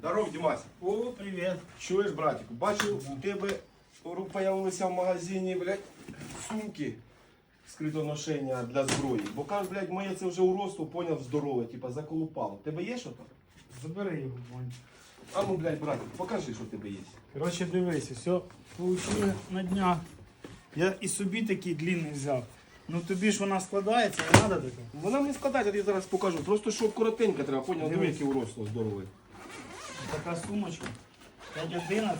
Здоров, Дімась. О, привіт. Чуєш, братику? Бачу, у тебе появилися в магазині, блядь, сумки скритоношення для зброї. Бо кажуть, блядь, моє це вже уросту, поняв, здорове, типа заколупало. Тебе є що там? Забери його, Вань. А ну, блядь, братик, покажи, що в тебе є. Коротше, дивись, все получили на днях. Я і собі такий длинний взяв. Ну тобі ж вона складається, не треба така. Вона мені складає, я тобі зараз покажу. Просто щоб коротенько треба, поняв, диви, Дивись. яке уросло здорове. Така сумочка. 5.11.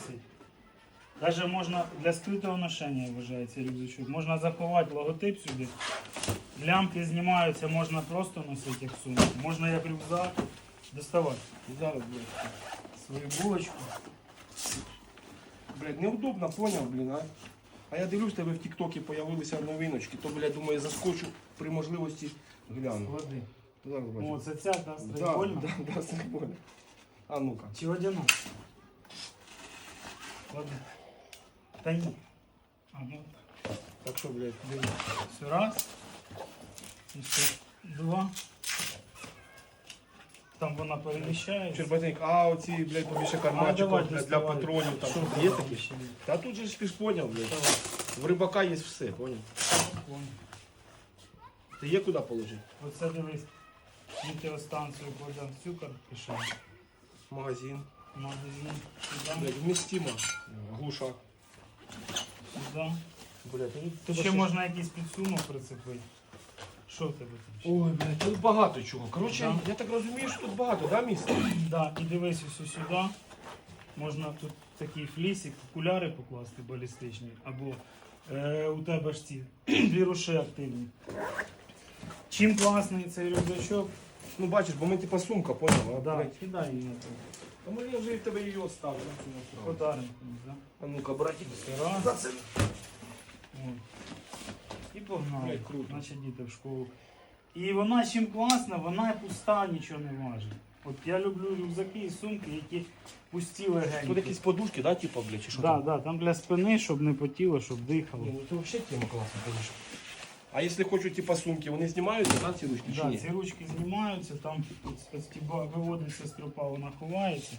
Даже можна для скритого ношення вважається рюкзачок. Можна заховати логотип сюди. Лямки знімаються, можна просто носити як сумку. Можна як рюкзак доставати. Зараз, блядь, свою булочку. Блядь, неудобно, поняв, блін, а? А я дивлюсь, тебе в Тіктокі появилися новиночки, то, блядь, думаю, заскочу при можливості гляну. Клади. Зараз бачу. О, це ця Да, стрейкольна. да, да, стрейкольна. А ну-ка. Чи водяна? Ладно. Та ні. А, ну так. Так що, блядь, Дивись. Все раз. І все. Два. Там вона переміщається. Чербатник, а оці, блядь, тобі ще карманчиком давай, для, для доставай. патронів там. Що є такі? ще? Та тут же ж ти ж поняв, блядь. Давай. В рибака є все, поняв. Вон. Ти є куди положити? Оце дивись. Метеостанцію кладемо цю кишеню. Магазин. Магазин. Блядь, вмістимо. Глушак. Сюди. Блядь, ну, Тут ще можна якийсь підсумок прицепити. Що в тебе там? ще? Ой, блядь, тут багато чого. Коротше, Да. я так розумію, що тут багато, да, місця? Да, і дивись ось сюди. Можна тут такий флісик, окуляри покласти балістичні, або е, у тебе ж ці віруші активні. Чим класний цей рюкзачок? Ну бачиш, бо ми типа сумка, поняв? А, Да, блядь. кидай її на то. А я вже і в тебе її оставлю. на. Да? А ну-ка, братик. Раз. За це. О. І погнали. Блядь, круто. Значить діти в школу. І вона чим класна, вона пуста, нічого не важить. От я люблю рюкзаки і сумки, які пусті легенькі. Тут якісь подушки, да, типа, блядь, чи що Да, там? да, там для спини, щоб не потіло, щоб дихало. Ні, ну це взагалі тема класна, конечно. А якщо хочуть типа, сумки, вони знімаються, так, ці ручки, чи Да, ні? ці ручки знімаються, там от- стіба- виводиться стропа, вона ховається.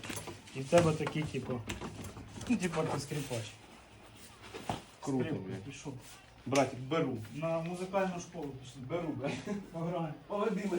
І в тебе такий, типу, ну, типу, ти скрипач. Круто, Скрипка, блядь. пішов. Братик, беру. На музикальну школу пішли. Беру, блядь. Пограємо. Поведи мене.